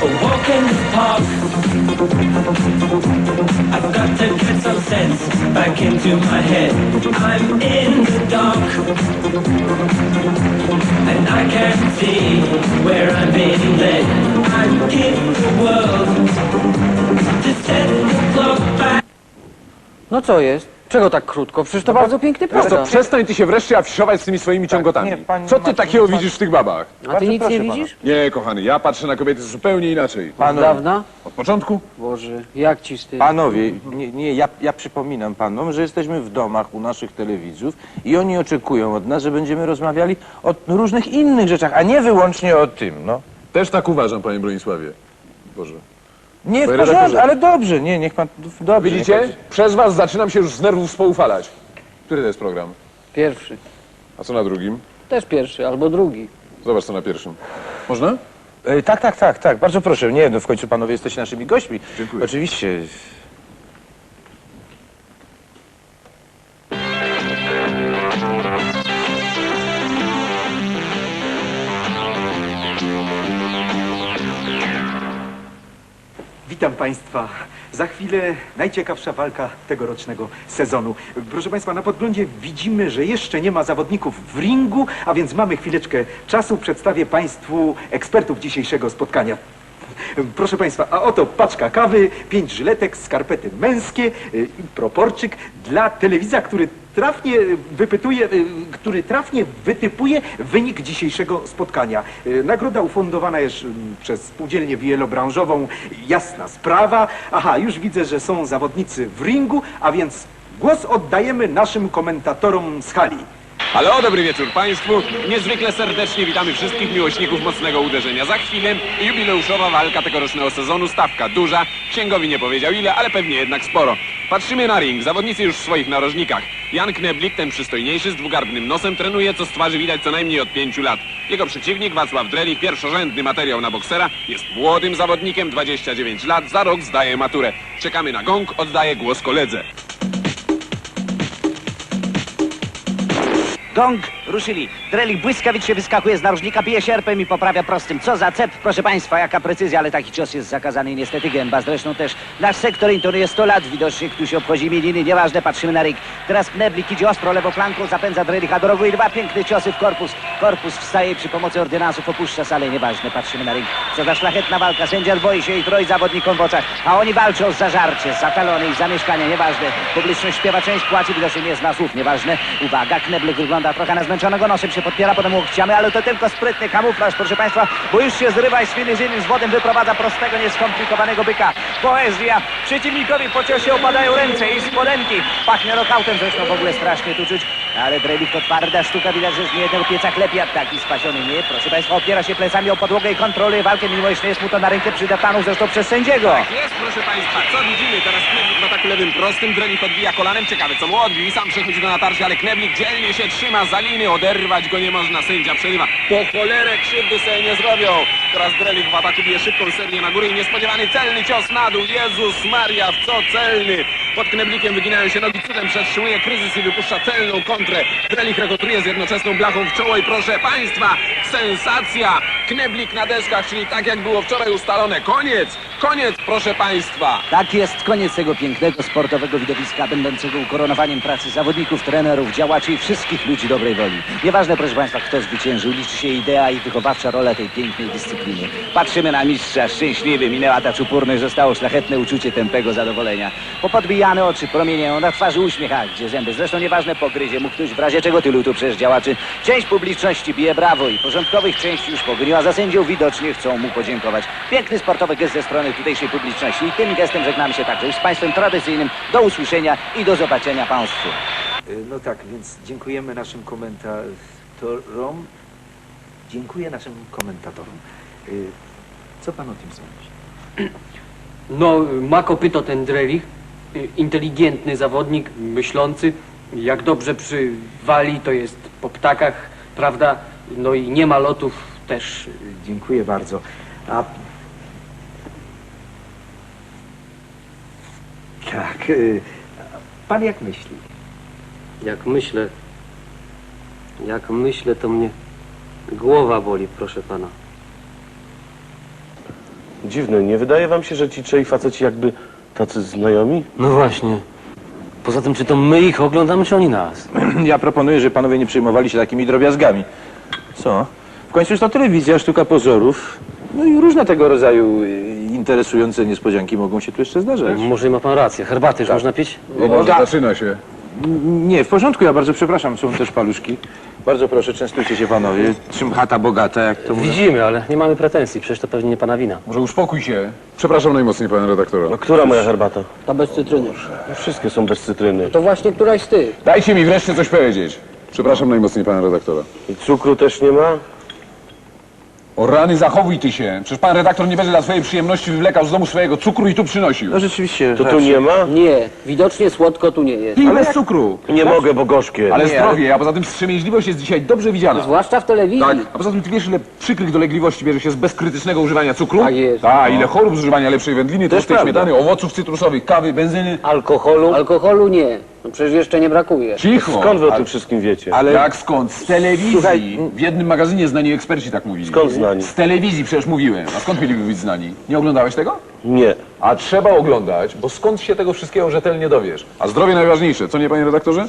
a walk in the park. I've got to get some sense back into my head. I'm in the dark. And I can't see where I'm being led. I'm in the world to set the clock back. No co jest? Czego tak krótko? Przecież to bardzo piękny Wiesz co, program. przestań ty się wreszcie afiszować z tymi swoimi ciągotami. nie, Co ty Maciej, takiego pan- widzisz w tych babach? A ty Bardzo nic proszę nie pana. widzisz? Nie, kochany, ja patrzę na kobiety zupełnie inaczej. Od Panu, dawna? Od początku? Boże, jak ci panowie, nie, nie ja, ja przypominam panom, że jesteśmy w domach u naszych telewidzów i oni oczekują od nas, że będziemy rozmawiali o różnych innych rzeczach, a nie wyłącznie o tym, no. Też tak uważam, panie Bronisławie. Boże. Nie, w Panie porządku, redaktorze. ale dobrze, nie, niech pan, dobrze. Widzicie? niech Przez was zaczynam się już z nerwów spoufalać. Który to jest program? Pierwszy. A co na drugim? Też pierwszy, albo drugi. Zobacz co na pierwszym. Można? pan- E, tak, tak, tak, tak, bardzo proszę. Nie, no w końcu panowie jesteście naszymi gośćmi. Dziękuję. Oczywiście. Witam Państwa. Za chwilę najciekawsza walka tegorocznego sezonu. Proszę Państwa, na podglądzie widzimy, że jeszcze nie ma zawodników w ringu, a więc mamy chwileczkę czasu. Przedstawię Państwu ekspertów dzisiejszego spotkania. Proszę Państwa, a oto paczka kawy, pięć żyletek, skarpety męskie y, i proporczyk dla telewizja, który trafnie wypytuje, y, który trafnie wytypuje wynik dzisiejszego spotkania. Y, Nagroda ufundowana jest mm, przez spółdzielnię wielobranżową Jasna Sprawa. Aha, już widzę, że są zawodnicy w ringu, a więc głos oddajemy naszym komentatorom z hali. Halo, dobry wieczór Państwu. Niezwykle serdecznie witamy wszystkich miłośników mocnego uderzenia. Za chwilę jubileuszowa walka tegorocznego sezonu. Stawka duża. Księgowi nie powiedział ile, ale pewnie jednak sporo. Patrzymy na ring. Zawodnicy już w swoich narożnikach. Jan Kneblik, ten przystojniejszy z dwugarbnym nosem, trenuje, co z twarzy widać co najmniej od pięciu lat. Jego przeciwnik, Wacław Dreli, pierwszorzędny materiał na boksera, jest młodym zawodnikiem, 29 lat, za rok zdaje maturę. Czekamy na gong, oddaję głos koledze. Gong ruszyli. Drelik błyskawicznie wyskakuje z narożnika, bije sierpem i poprawia prostym. Co za cep, proszę państwa, jaka precyzja, ale taki cios jest zakazany niestety gęba. Zresztą też nasz sektor intonuje 100 lat. Widocznie ktoś obchodzi imieniny, nieważne, patrzymy na ring. Teraz Kneblik idzie ostro lewą flanką, zapędza Drelika do rogu i dwa piękne ciosy w korpus. Korpus wstaje przy pomocy ordynansów opuszcza salę, nieważne, patrzymy na ring. Co za szlachetna walka, sędzia boi się i troi zawodnikom w oczach, a oni walczą za żarcie, za talony i za mieszkania, nieważne. Publiczność śpiewa, część płaci, widocznie nie zna słów, nieważne. Uwaga, Kneblik wygląda trochę na zmęczonego, nosem się podpiera, potem łokciami, ale to tylko sprytny kamuflaż, proszę Państwa, bo już się zrywa i z chwili z wodem wyprowadza prostego, nieskomplikowanego byka. Poezja. Przeciwnikowi po ciosie opadają ręce i spodenki. Pachnie rokautem, zresztą w ogóle strasznie tu czuć, ale Drelik to twarda sztuka, widać, że z niejednego pieca klepie, a taki spasiony nie. Proszę Państwa, opiera się plecami o podłogę i kontroluje walkę, mimo iż nie jest mu to na rękę przydatano zresztą przez sędziego. Tak jest, proszę Państwa, co widzimy? Teraz Kneblik w ataku lewym prostym, Drenik odbija kolanem, ciekawe co mu odbił i sam przechodzi do natarcia, ale Kneblik dzielnie się trzyma za liny, oderwać go nie można, sędzia przerywa. Po cholerę krzywdy sobie nie zrobią. Teraz Drelik w ataku bije szybką serię na górę i niespodziewany celny cios na dół. Jezus Maria, w co celny? Pod Kneblikiem wyginają się nogi, cudem przetrzymuje kryzys i wypuszcza celną kontrę. Drelik rekontruje z jednoczesną blachą w czoło i proszę Państwa, sensacja! Kneblik na deskach, czyli tak jak było wczoraj ustalone. Koniec, koniec, proszę Państwa. Tak jest koniec tego pięknego sportowego widowiska, będącego ukoronowaniem pracy zawodników, trenerów, działaczy i wszystkich ludzi dobrej woli. Nieważne, proszę Państwa, kto zwyciężył, liczy się idea i wychowawcza rola tej pięknej dyscypliny. Patrzymy na mistrza, szczęśliwy, minęła ta czupurność, zostało szlachetne uczucie tępego zadowolenia. Popodbijane oczy promienią, na twarzy uśmiech, a gdzie zęby. Zresztą nieważne, pogryzie mu ktoś w razie czego tylu tu przecież działaczy. Część publiczności bije brawo i porządkowych części już pogoniła za sędzią, widocznie chcą mu podziękować. Piękny sportowy gest ze strony tutejszej publiczności i tym gestem żegnamy się także już z Państwem tradycyjnym. Do usłyszenia i do zobaczenia Państwu. Y, No tak, więc dziękujemy naszym komentatorom. Dziękuję naszym komentatorom. Y, Co pan o tym sądzi? No, ma kopyto ten Drelich. Y, Inteligentny zawodnik, myślący. Jak dobrze przywali, to jest po ptakach, prawda? No i nie ma lotów też. Dziękuję bardzo. A... Tak, y, pan jak myśli? Jak myślę, jak myślę, to mnie głowa boli, proszę pana. Dziwne, nie wydaje wam się, że ci trzej faceci jakby tacy znajomi? No właśnie. Poza tym, czy to my ich oglądamy, czy oni nas? Ja proponuję, że panowie nie przejmowali się takimi drobiazgami. Co? W końcu jest to telewizja, sztuka pozorów. No i różne tego rodzaju y, interesujące niespodzianki mogą się tu jeszcze zdarzać. Może ma pan rację. Herbaty już można pić? O, zaczyna się. Nie, w porządku, ja bardzo przepraszam, są też paluszki. Bardzo proszę, częstujcie się panowie. Czym chata bogata, jak to mówią. Widzimy, ale nie mamy pretensji. Przecież to pewnie nie pana wina. Może uspokój się. Przepraszam najmocniej, panie redaktora. No która moja herbata? Ta bez cytryny. No, wszystkie są bez cytryny. To właśnie któraś z tych. Dajcie mi wreszcie coś powiedzieć. Przepraszam najmocniej, pana redaktora. I cukru też nie ma? O rany, zachowuj ty się. Przecież pan redaktor nie będzie dla swojej przyjemności wywlekał z domu swojego cukru i tu przynosił. No rzeczywiście. To tu raczej. nie ma? Nie, widocznie słodko tu nie jest. Pij bez cukru. Nie mogę, bo gorzkie. Ale Nie, zdrowie, a poza tym wstrzemięźliwość jest dzisiaj dobrze widziana. Zwłaszcza w telewizji. Tak, a poza tym ty wiesz, ile przykrych dolegliwości bierze się z bezkrytycznego używania cukru? Tak jest. Tak, ile chorób z używania lepszej wędliny, tłustej prawda. śmietany, owoców cytrusowych, kawy, benzyny. Alkoholu? Alkoholu nie. No przecież jeszcze nie brakuje. Cicho! Skąd wy o tym wszystkim wiecie? Ale Jak skąd? Z telewizji. Słuchaj, w jednym magazynie znani eksperci tak mówili. Skąd znani? Z telewizji przecież mówiłem. A skąd mieliby być znani? Nie oglądałeś tego? Nie. A trzeba oglądać, bo skąd się tego wszystkiego rzetelnie dowiesz? A zdrowie najważniejsze, co nie, panie redaktorze?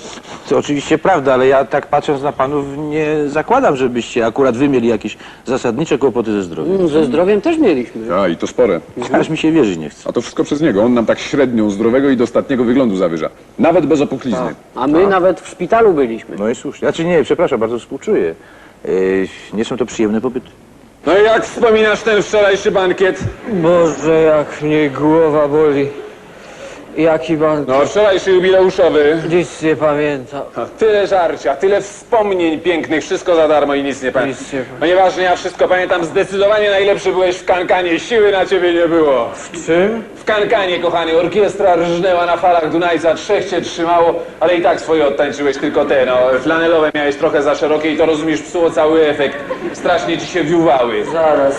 to oczywiście prawda, ale ja tak patrząc na panów nie zakładam, żebyście akurat wy mieli jakieś zasadnicze kłopoty ze zdrowiem. Mm, Ze zdrowiem też mieliśmy. A, i to spore. Aż mi się wierzyć nie chce. A to wszystko przez niego. On nam tak średnią zdrowego i dostatniego wyglądu zawyża. Nawet bez opuchlizny. A my nawet w szpitalu byliśmy. No i słusznie. Znaczy nie, przepraszam, bardzo współczuję. Yy, nie są to przyjemne pobyty. No i jak wspominasz ten wczorajszy bankiet? Boże, jak mnie głowa boli. Jaki ban... No, wczorajszy jubileuszowy. Nic nie pamiętam. Tyle żarcia, tyle wspomnień pięknych, wszystko za darmo i nic nie pamiętam. Nic nie No nieważne, ja wszystko pamiętam, zdecydowanie najlepszy byłeś w kankanie, siły na ciebie nie było. W czym? W kankanie, kochany, orkiestra rżnęła na falach Dunajca, trzech cię trzymało, ale i tak swoje odtańczyłeś, tylko te, no, flanelowe miałeś trochę za szerokie i to rozumiesz, psuło cały efekt. Strasznie ci się wiuwały. Zaraz,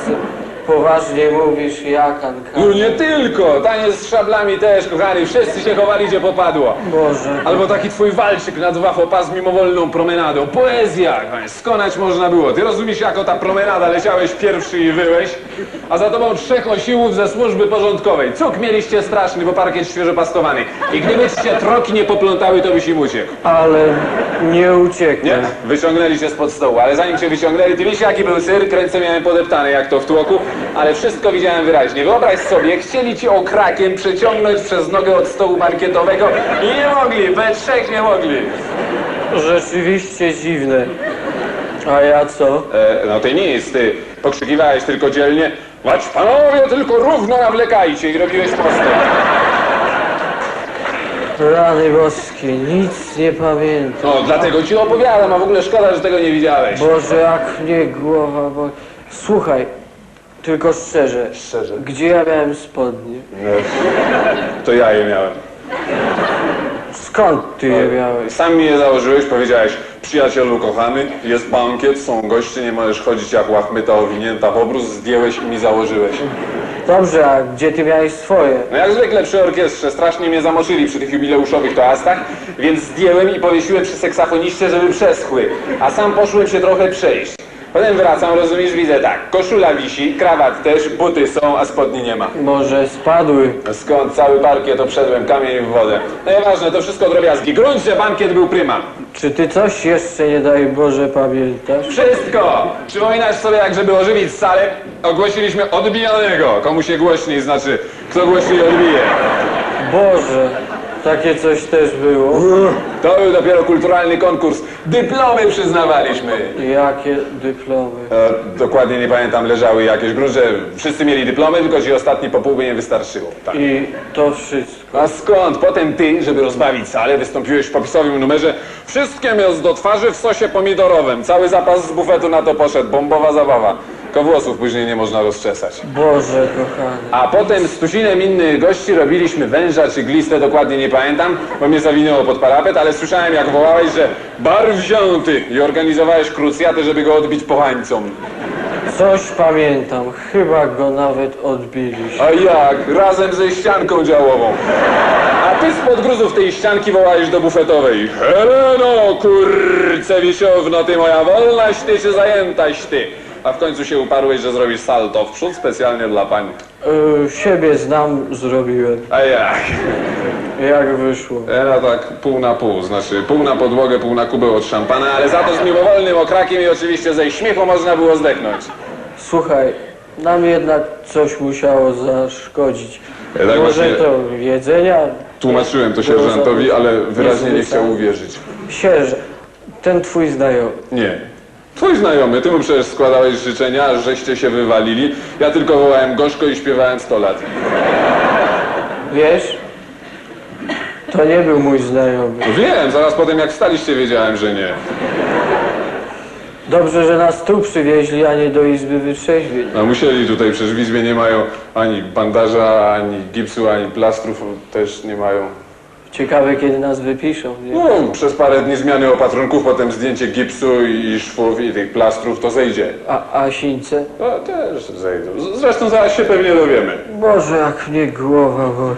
poważnie mówisz, jak Anka. No nie tylko, taniec z szablami też, kochany, wszyscy się chowali, gdzie popadło. Boże. Albo taki twój walczyk nad Wafopas mimowolną promenadą. Poezja! kochanie, Skonać można było. Ty rozumiesz, jako ta promenada leciałeś pierwszy i wyłeś, a za tobą trzech osiłów ze służby porządkowej. Cuk mieliście straszny, bo parkiet świeżo pastowany. I gdybyście troki nie poplątały, to byś im uciekł. Ale nie ucieknę. Nie? Wyciągnęli się spod stołu, ale zanim cię wyciągnęli, ty wiesz jaki był syr? Ręce miałem podeptane jak to w tłoku, ale wszystko widziałem wyraźnie. Wyobraź sobie, chcieli ci okrakiem przeciągnąć przez nogę od stołu bankietowego i nie mogli, we trzech nie mogli. Rzeczywiście dziwne. A ja co? E, no ty nic, ty pokrzykiwałeś tylko dzielnie Wać panowie, tylko równo nawlekajcie i robiłeś postęp. Rany boskie, nic nie pamiętam. No, dlatego ci opowiadam, a w ogóle szkoda, że tego nie widziałeś. Boże, jak mnie głowa boli. Słuchaj, tylko szczerze. Szczerze. Gdzie ja miałem spodnie? To ja je miałem. Skąd ty je miałeś? Sam mi je założyłeś, powiedziałeś, przyjacielu kochany, jest bankiet, są goście, nie możesz chodzić jak łachmyta owinięta w obrus, zdjęłeś i mi założyłeś. Dobrze, a gdzie ty miałeś swoje? No jak zwykle przy orkiestrze, strasznie mnie zamoczyli przy tych jubileuszowych toastach, więc zdjęłem i powiesiłem przy seksafoniście, żeby przeschły, a sam poszłem się trochę przejść. Potem wracam, rozumiesz, widzę tak, koszula wisi, krawat też, buty są, a spodni nie ma. Może spadły. Skąd cały parkiet obszedłem, kamień w wodę. No nieważne, to wszystko drobiazgi. Grunt, że bankiet był pryma. Czy ty coś jeszcze, nie daj Boże, pamiętasz? Wszystko! Przypominasz sobie, jak żeby ożywić salę, ogłosiliśmy odbijanego. Komu się głośniej, znaczy, kto głośniej odbije. Boże, takie coś też było. To był dopiero kulturalny konkurs. Dyplomy przyznawaliśmy. Jakie dyplomy? E, dokładnie nie pamiętam, leżały jakieś. Grunt, że wszyscy mieli dyplomy, tylko ci ostatni po pół by nie wystarczyło. Tak. I to wszystko. A skąd? Potem ty, żeby rozbawić salę, wystąpiłeś w popisowym numerze Wszystkie miast do twarzy w sosie pomidorowym. Cały zapas z bufetu na to poszedł. Bombowa zabawa. Tylko włosów później nie można rozczesać. Boże, kochany. A potem z tuzinem innych gości robiliśmy węża czy glistę, dokładnie nie pamiętam, bo mnie zawinęło pod parapet, ale słyszałem jak wołałeś, że bar wzięty i organizowałeś krucjatę, żeby go odbić pochańcom. Coś pamiętam, chyba go nawet odbiliśmy. A jak? Razem ze ścianką działową. A ty spod gruzów tej ścianki wołałeś do bufetowej. Heleno, kurce wisiowno, ty moja wolnaś, ty czy zajętaś ty? A w końcu się uparłeś, że zrobisz salto w przód specjalnie dla pań. Y, siebie znam, zrobiłem. A jak? Jak wyszło? Era tak pół na pół, znaczy pół na podłogę, pół na kubeł od szampana, ale za to z mimowolnym okrakiem i oczywiście ze śmiechu można było zdechnąć. Słuchaj, nam jednak coś musiało zaszkodzić. Ja tak Może właśnie- to jedzenia? Tłumaczyłem to sierżantowi, ale wyraźnie nie chciał uwierzyć. Sierże, ten twój znajomy. Nie. Twój znajomy, ty mu przecież składałeś życzenia, żeście się wywalili. Ja tylko wołałem gorzko i śpiewałem 100 lat. Wiesz? To nie był mój znajomy. Wiem, zaraz po tym jak wstaliście wiedziałem, że nie. Dobrze, że nas tu przywieźli, a nie do Izby Wytrzeźwień. No musieli tutaj, przecież w Izbie nie mają ani bandaża, ani gipsu, ani plastrów też nie mają. Ciekawe, kiedy nas wypiszą. Nie? No, przez parę dni zmiany opatrunków, potem zdjęcie gipsu i szwów i tych plastrów, to zejdzie. A, a sińce? No też zejdą. Z- Zresztą zaraz się pewnie dowiemy. Boże, jak mnie głowa boli.